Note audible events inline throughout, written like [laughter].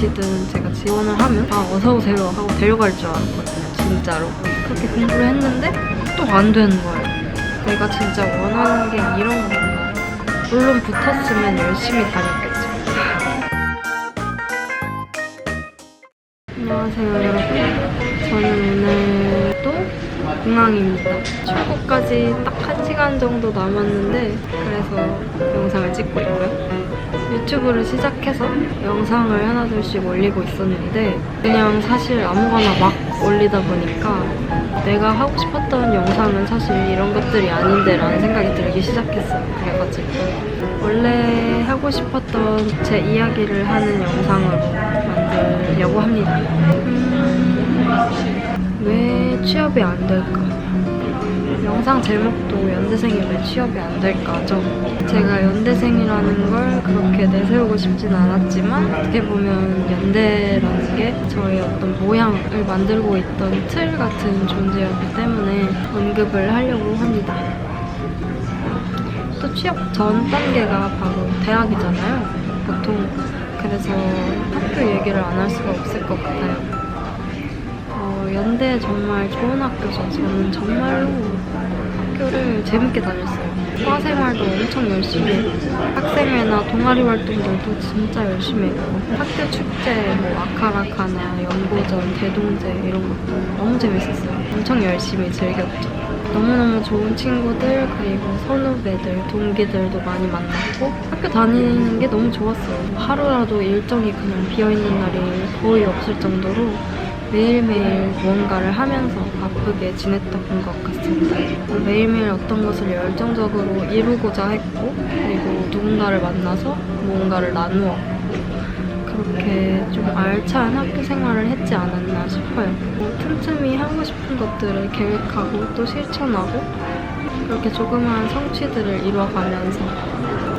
곳이든 제가 지원을 하면 다 어서 오세요 하고 데려갈 줄 알았거든요. 진짜로. 그렇게 공부를 했는데 또 안 되는 거예요. 내가 진짜 원하는 게 이런 건가. 물론 붙었으면 열심히 다녔겠죠. 안녕하세요 여러분. 저는 오늘 또 공항입니다. 출국까지 딱 1시간 정도 남았는데 그래서 영상을 찍고 있고요. 유튜브를 시작해서 영상을 하나둘씩 올리고 있었는데 그냥 사실 아무거나 막 올리다 보니까 내가 하고 싶었던 영상은 사실 이런 것들이 아닌데 라는 생각이 들기 시작했어요. 그래가지고 원래 하고 싶었던 제 이야기를 하는 영상으로 만들려고 합니다. 음, 왜 취업이 안 될까? 영상 제목도 연대생이 왜 취업이 안 될까죠? 제가 연대생이라는 걸 그렇게 내세우고 싶진 않았지만 어떻게 보면 연대라는 게 저의 어떤 모양을 만들고 있던 틀 같은 존재였기 때문에 언급을 하려고 합니다. 또 취업 전 단계가 바로 대학이잖아요. 보통 그래서 학교 얘기를 안 할 수가 없을 것 같아요. 어, 연대 정말 좋은 학교죠. 저는 정말로 학교를 재밌게 다녔어요. 과 생활도 엄청 열심히 했고 학생회나 동아리 활동들도 진짜 열심히 했고 학교 축제, 뭐 아카라카나, 연고전, 대동제 이런 것도 너무 재밌었어요. 엄청 열심히 즐겼죠. 너무너무 좋은 친구들 그리고 선후배들, 동기들도 많이 만났고 학교 다니는 게 너무 좋았어요. 하루라도 일정이 그냥 비어있는 날이 거의 없을 정도로 매일매일 무언가를 하면서 바쁘게 지냈던 것 같습니다. 매일매일 어떤 것을 열정적으로 이루고자 했고 그리고 누군가를 만나서 무언가를 나누었고 그렇게 좀 알찬 학교 생활을 했지 않았나 싶어요. 틈틈이 하고 싶은 것들을 계획하고 또 실천하고 그렇게 조그마한 성취들을 이뤄가면서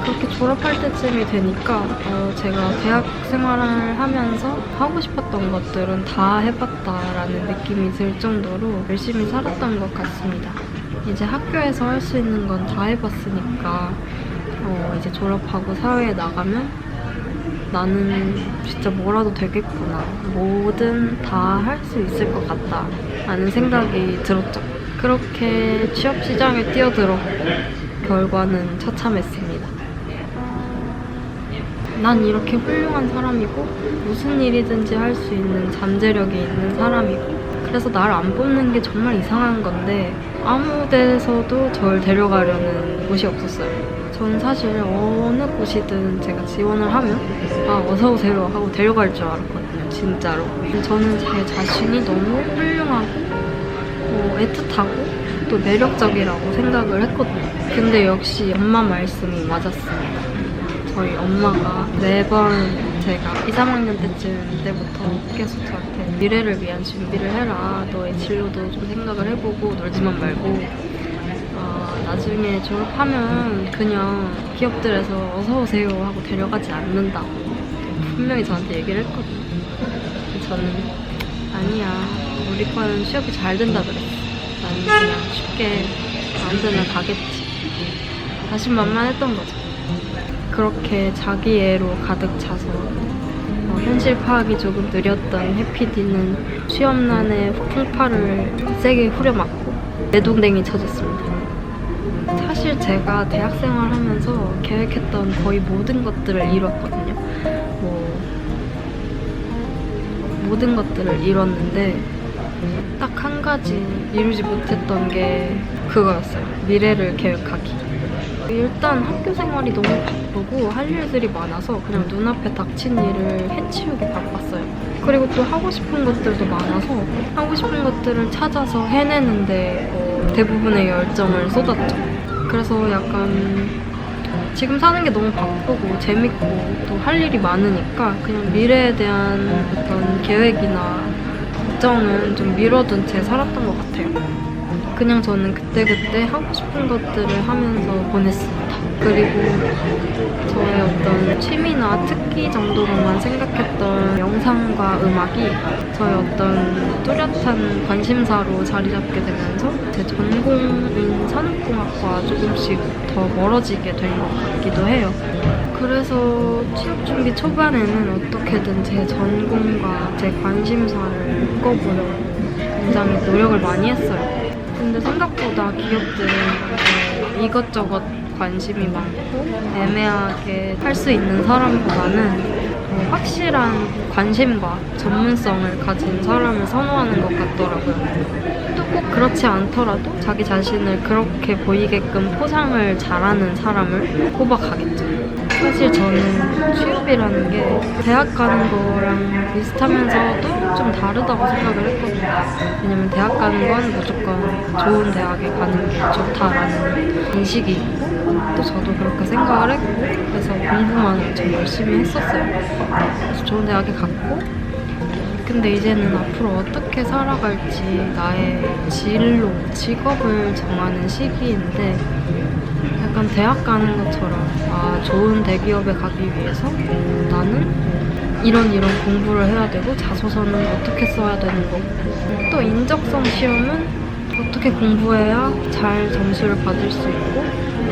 그렇게 졸업할 때쯤이 되니까 어, 제가 대학 생활을 하면서 하고 싶었던 것들은 다 해봤다라는 느낌이 들 정도로 열심히 살았던 것 같습니다. 이제 학교에서 할 수 있는 건 다 해봤으니까 어, 이제 졸업하고 사회에 나가면 나는 진짜 뭐라도 되겠구나. 뭐든 다 할 수 있을 것 같다. 라는 생각이 들었죠. 그렇게 취업 시장에 뛰어들었고, 결과는 처참했습니다. 난 이렇게 훌륭한 사람이고, 무슨 일이든지 할 수 있는 잠재력이 있는 사람이고, 그래서 날 안 뽑는 게 정말 이상한 건데, 아무 데서도 절 데려가려는 곳이 없었어요. 저는 사실 어느 곳이든 제가 지원을 하면 아 어서 오세요 하고 데려갈 줄 알았거든요 진짜로. 저는 제 자신이 너무 훌륭하고 어, 애틋하고 또 매력적이라고 생각을 했거든요. 근데 역시 엄마 말씀이 맞았습니다 저희 엄마가 매번 제가 2, 3학년 때쯤 때부터 계속 저한테 미래를 위한 준비를 해라 너의 진로도 좀 생각을 해보고 놀지만 말고 어, 나중에 졸업하면 그냥 기업들에서 어서 오세요 하고 데려가지 않는다고 분명히 저한테 얘기를 했거든요. 저는 아니야 우리 과는 취업이 잘 된다 그랬어. 나는 그냥 쉽게 아무 데나 가겠지. 자신만만했던 거죠. 그렇게 자기애로 가득 차서 어, 현실 파악이 조금 느렸던 해피디는 취업난의 풍파를 세게 후려맞고 내동댕이 쳐졌습니다. 사실 제가 대학 생활 하면서 계획했던 거의 모든 것들을 이뤘거든요. 뭐 모든 것들을 이뤘는데 딱 한 가지 이루지 못했던 게 그거였어요. 미래를 계획하기. 일단 학교 생활이 너무 바쁘고 할 일들이 많아서 그냥 눈앞에 닥친 일을 해치우기 바빴어요. 그리고 또 하고 싶은 것들도 많아서 하고 싶은 것들을 찾아서 해내는데 어, 대부분의 열정을 쏟았죠. 그래서 약간 지금 사는 게 너무 바쁘고 재밌고 또 할 일이 많으니까 그냥 미래에 대한 어떤 계획이나 걱정은 좀 미뤄둔 채 살았던 것 같아요. 그냥 저는 그때그때 하고 싶은 것들을 하면서 보냈습니다. 그리고 저의 어떤 취미나 특기 정도로만 생각했던 영상과 음악이 저의 어떤 뚜렷한 관심사로 자리 잡게 되면서 제 전공인 산업공학과 조금씩 더 멀어지게 된 것 같기도 해요. 그래서 취업 준비 초반에는 어떻게든 제 전공과 제 관심사를 묶어보려고 굉장히 노력을 많이 했어요. 근데 생각보다 기업들은 어, 이것저것 관심이 많고 애매하게 할 수 있는 사람보다는 어, 확실한 관심과 전문성을 가진 사람을 선호하는 것 같더라고요. 또 꼭 그렇지 않더라도 자기 자신을 그렇게 보이게끔 포장을 잘하는 사람을 뽑아가겠죠. 사실 저는 취업이라는 게 대학 가는 거랑 비슷하면서도 좀 다르다고 생각을 했거든요. 왜냐면 대학 가는 건 무조건 좋은 대학에 가는 게 좋다라는 인식이 있고 또 저도 그렇게 생각을 했고 그래서 공부만 엄청 열심히 했었어요. 그래서 좋은 대학에 갔고 근데 이제는 앞으로 어떻게 살아갈지 나의 진로, 직업을 정하는 시기인데 약간 대학 가는 것처럼 아 좋은 대기업에 가기 위해서 나는 이런 이런 공부를 해야 되고 자소서는 어떻게 써야 되는 거고 또 인적성 시험은 어떻게 공부해야 잘 점수를 받을 수 있고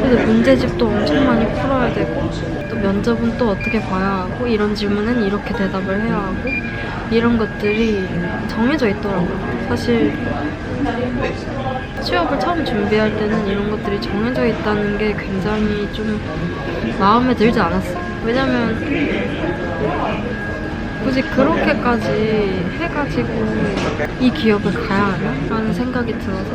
그래서 문제집도 엄청 많이 풀어야 되고 또 면접은 또 어떻게 봐야 하고 이런 질문은 이렇게 대답을 해야 하고 이런 것들이 정해져 있더라고요. 사실 취업을 처음 준비할 때는 이런 것들이 정해져 있다는 게 굉장히 좀 마음에 들지 않았어요. 왜냐면 굳이 그렇게까지 해가지고 이 기업을 가야 하나? 라는 생각이 들어서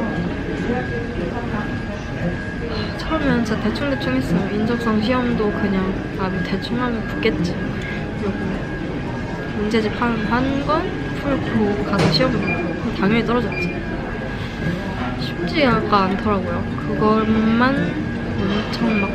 하, 처음엔 진짜 대충대충 했어요. 인적성 시험도 그냥 아, 뭐 대충 하면 붙겠지. 그리고 문제집 한 건 풀고 가서 시험 보고 당연히 떨어졌지. 쉽지가 않더라고요. 그것만 엄청 막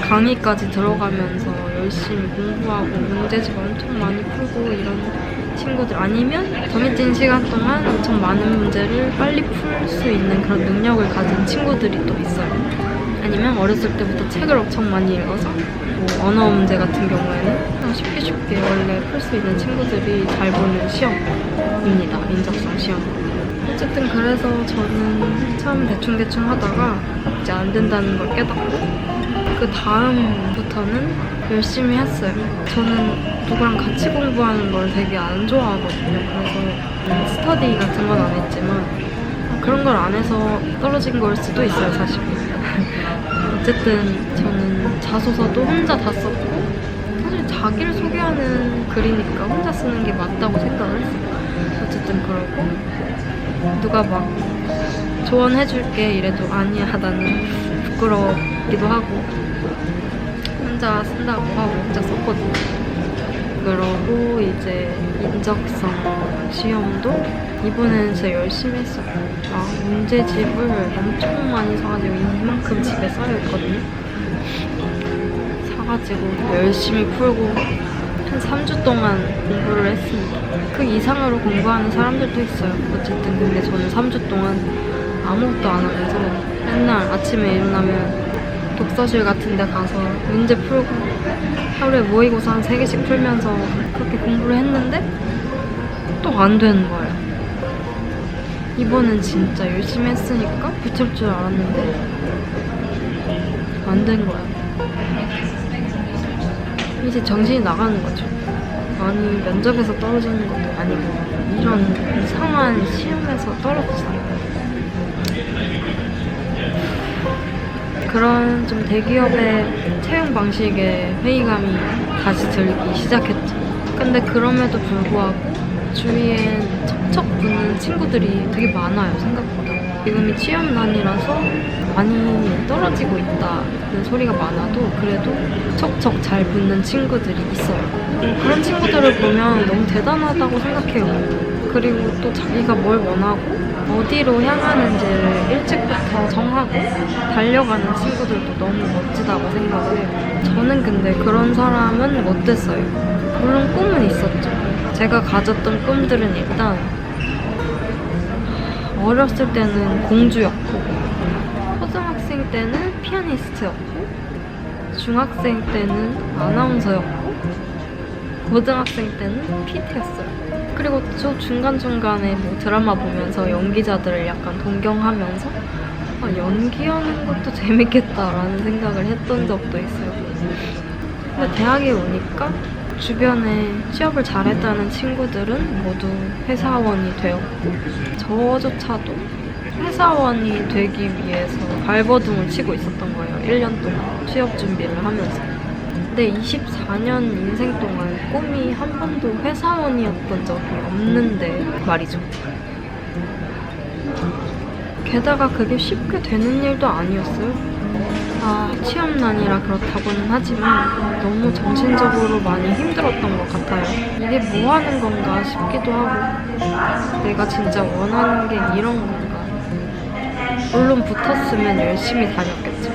강의까지 들어가면서 열심히 공부하고 문제집 엄청 많이 풀고 이런 친구들 아니면 정해진 시간 동안 엄청 많은 문제를 빨리 풀 수 있는 그런 능력을 가진 친구들이 또 있어요. 아니면 어렸을 때부터 책을 엄청 많이 읽어서 뭐 언어 문제 같은 경우에는 쉽게 쉽게 원래 풀 수 있는 친구들이 잘 보는 시험입니다. 인적성 시험. 어쨌든 그래서 저는 처음 대충대충 하다가 이제 안 된다는 걸 깨닫고 그 다음부터는 열심히 했어요. 저는 누구랑 같이 공부하는 걸 되게 안 좋아하거든요. 그래서 스터디 같은 건 안 했지만 그런 걸 안 해서 떨어진 걸 수도 있어요, 사실. [laughs] 어쨌든 저는 자소서도 혼자 다 썼고 사실 자기를 소개하는 글이니까 혼자 쓰는 게 맞다고 생각을 했어요. 어쨌든 그러고 누가 막 조언해줄게 이래도 아니야 나는 부끄럽기도 하고 혼자 쓴다고 하고 혼자 썼거든요. 그러고 이제 인적성 시험도 이번에는 진짜 열심히 했어요. 아, 문제집을 엄청 많이 사가지고 이만큼 집에 쌓여있거든요. 사가지고 열심히 풀고 한 3주 동안 공부를 했습니다. 그 이상으로 공부하는 사람들도 있어요. 어쨌든 근데 저는 3주 동안 아무것도 안 하면서 맨날 아침에 일어나면 독서실 같은 데 가서 문제 풀고 하루에 모의고사 한 3개씩 풀면서 그렇게 공부를 했는데 또 안 되는 거예요. 이번엔 진짜 열심히 했으니까 붙을 줄 알았는데 안 된 거예요. 이제 정신이 나가는 거죠. 아니 면접에서 떨어지는 것도 아니고 이런 이상한 시험에서 떨어졌어요. 그런 좀 대기업의 채용 방식에 회의감이 다시 들기 시작했죠. 근데 그럼에도 불구하고 주위엔 척척 붙는 친구들이 되게 많아요, 생각보다. 지금이 취업난이라서 많이 떨어지고 있다는 소리가 많아도 그래도 척척 잘 붙는 친구들이 있어요. 음, 그런 친구들을 보면 너무 대단하다고 생각해요. 그리고 또 자기가 뭘 원하고 어디로 향하는지를 일찍부터 정하고 달려가는 친구들도 너무 멋지다고 생각을 해요. 저는 근데 그런 사람은 못 됐어요. 물론 꿈은 있었죠. 제가 가졌던 꿈들은 일단 어렸을 때는 공주였고 초등학생 때는 피아니스트였고 중학생 때는 아나운서였고 고등학생 때는 PT였어요. 그리고 저 중간중간에 뭐 드라마 보면서 연기자들을 약간 동경하면서 아, 연기하는 것도 [laughs] 재밌겠다라는 생각을 했던 적도 있어요. 근데 대학에 오니까 주변에 취업을 잘했다는 친구들은 모두 회사원이 되었고 저조차도 회사원이 되기 위해서 발버둥을 치고 있었던 거예요. 1년 동안 취업 준비를 하면서. 근데 24년 인생 동안 꿈이 한 번도 회사원이었던 적이 없는데 말이죠. 게다가 그게 쉽게 되는 일도 아니었어요. 아, 취업난이라 그렇다고는 하지만 너무 정신적으로 많이 힘들었던 것 같아요. 이게 뭐 하는 건가 싶기도 하고, 내가 진짜 원하는 게 이런 건가. 물론 붙었으면 열심히 다녔겠죠.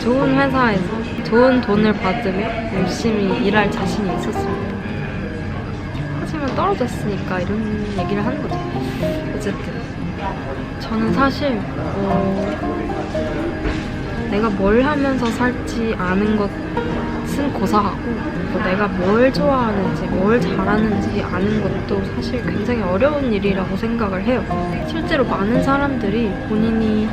[laughs] 좋은 회사에서 좋은 돈을 받으며 열심히 일할 자신이 있었습니다. 하지만 떨어졌으니까 이런 얘기를 하는 거죠. 어쨌든. 저는 사실, 어, 내가 뭘 하면서 살지 아는 것은 고사하고, 또 내가 뭘 좋아하는지, 뭘 잘하는지 아는 것도 사실 굉장히 어려운 일이라고 생각을 해요. 실제로 많은 사람들이 본인이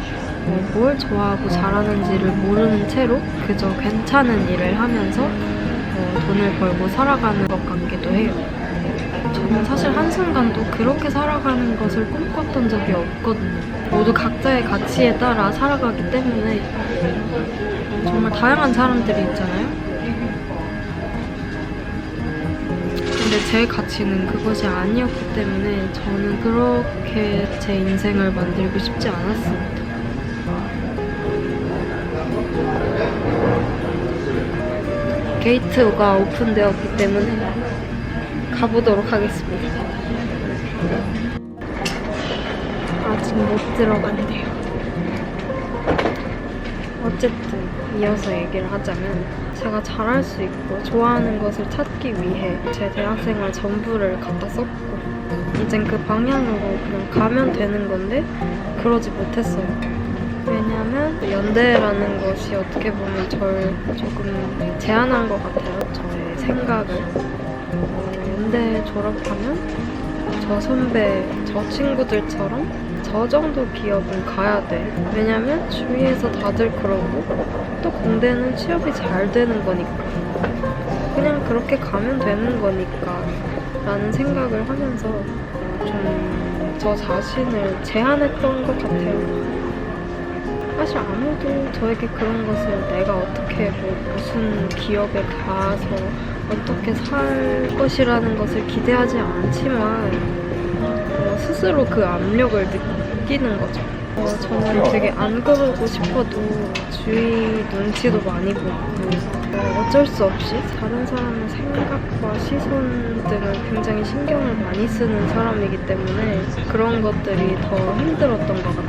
어, 뭘 좋아하고 잘하는지를 모르는 채로 그저 괜찮은 일을 하면서 어, 돈을 벌고 살아가는 것 같기도 해요. 저는 사실 한순간도 그렇게 살아가는 것을 꿈꿨던 적이 없거든요. 모두 각자의 가치에 따라 살아가기 때문에 어, 정말 다양한 사람들이 있잖아요. 근데 제 가치는 그것이 아니었기 때문에 저는 그렇게 제 인생을 만들고 싶지 않았습니다. 게이트가 오픈되었기 때문에 가보도록 하겠습니다. 아직 못 들어간대요. 어쨌든 이어서 얘기를 하자면 제가 잘할 수 있고 좋아하는 것을 찾기 위해 제 대학생활 전부를 갖다 썼고 이젠 그 방향으로 그냥 가면 되는 건데 그러지 못했어요. 왜냐면 연대라는 것이 어떻게 보면 절 조금 제한한 것 같아요. 저의 생각을. 어, 연대 졸업하면 저 선배, 저 친구들처럼 저 정도 기업은 가야 돼. 왜냐면 주위에서 다들 그러고 또 공대는 취업이 잘 되는 거니까. 그냥 그렇게 가면 되는 거니까. 라는 생각을 하면서 좀 저 자신을 제한했던 것 같아요. 사실 아무도 저에게 그런 것을 내가 어떻게 뭐 무슨 기업에 가서 어떻게 살 것이라는 것을 기대하지 않지만 어, 스스로 그 압력을 느끼는 거죠. 어, 저는 되게 안 그러고 싶어도 주위 눈치도 많이 보고 어, 어쩔 수 없이 다른 사람의 생각과 시선들을 굉장히 신경을 많이 쓰는 사람이기 때문에 그런 것들이 더 힘들었던 것 같아요.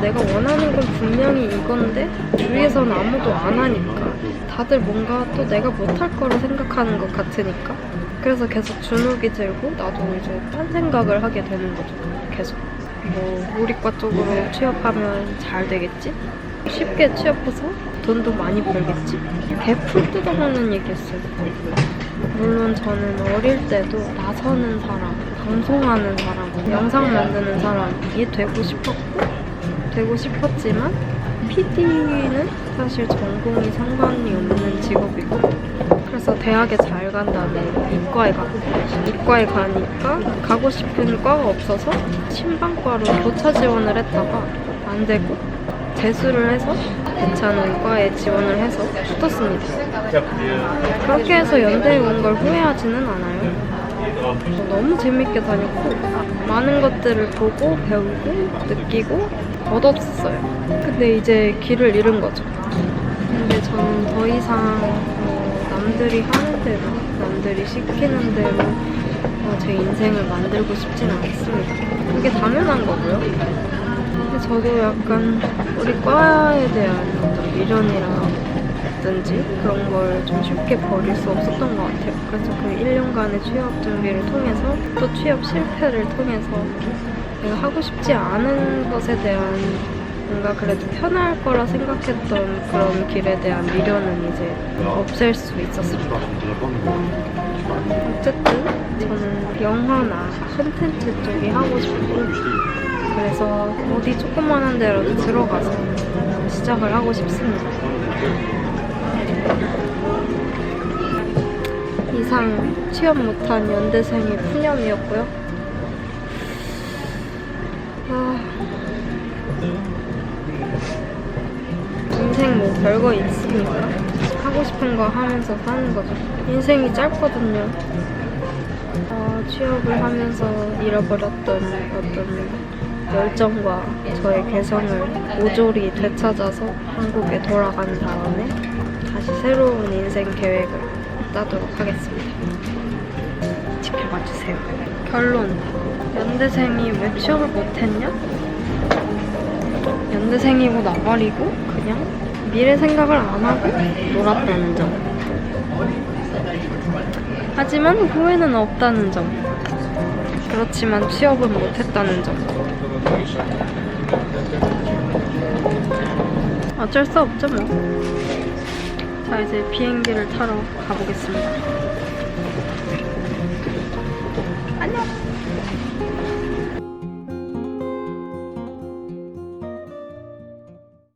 내가 원하는 건 분명히 이건데 주위에서는 아무도 안 하니까 다들 뭔가 또 내가 못할 거라 생각하는 것 같으니까 그래서 계속 주눅이 들고 나도 이제 딴 생각을 하게 되는 거죠. 계속. 뭐 우리과 쪽으로 취업하면 잘 되겠지? 쉽게 취업해서 돈도 많이 벌겠지? 개풀 뜯어먹는 얘기였어요. 물론 저는 어릴 때도 나서는 사람, 방송하는 사람, 영상 만드는 사람이 되고 싶었고 되고 싶었지만 PD는 사실 전공이 상관이 없는 직업이고 그래서 대학에 잘 간 다음에 이과에 갔고 이과에 가니까 가고 싶은 과가 없어서 신방과로 교차 지원을 했다가 안 되고 재수를 해서 괜찮은 과에 지원을 해서 붙었습니다. 그렇게 해서 연대에 온 걸 후회하지는 않아요. 너무 재밌게 다녔고 많은 것들을 보고 배우고 느끼고 얻었어요. 근데 이제 길을 잃은 거죠. 근데 저는 더 이상 어, 남들이 하는 대로, 남들이 시키는 대로 어, 제 인생을 만들고 싶진 않습니다. 그게 당연한 거고요. 근데 저도 약간 우리 과에 대한 어떤 미련이라든지 그런 걸 좀 쉽게 버릴 수 없었던 것 같아요. 그래서 그 1년간의 취업 준비를 통해서 또 취업 실패를 통해서 내가 하고 싶지 않은 것에 대한 뭔가 그래도 편할 거라 생각했던 그런 길에 대한 미련은 이제 없앨 수 거예요. 어쨌든 저는 영화나 콘텐츠 쪽이 하고 싶고 그래서 어디 조그만한 데라도 들어가서 시작을 하고 싶습니다. 이상 취업 못한 연대생의 푸념이었고요. 인생 뭐 별거 있습니까? 하고 싶은 거 하면서 사는 거죠. 인생이 짧거든요. 어, 취업을 하면서 잃어버렸던 어떤 열정과 저의 개성을 모조리 되찾아서 한국에 돌아간 다음에 다시 새로운 인생 계획을 짜도록 하겠습니다. 지켜봐 주세요. 결론. 연대생이 왜 취업을 못했냐? 연대생이고 나발이고 그냥 미래 생각을 안 하고 놀았다는 점. 하지만 후회는 없다는 점. 그렇지만 취업은 못했다는 점. 어쩔 수 없죠 뭐. 자 이제 비행기를 타러 가보겠습니다.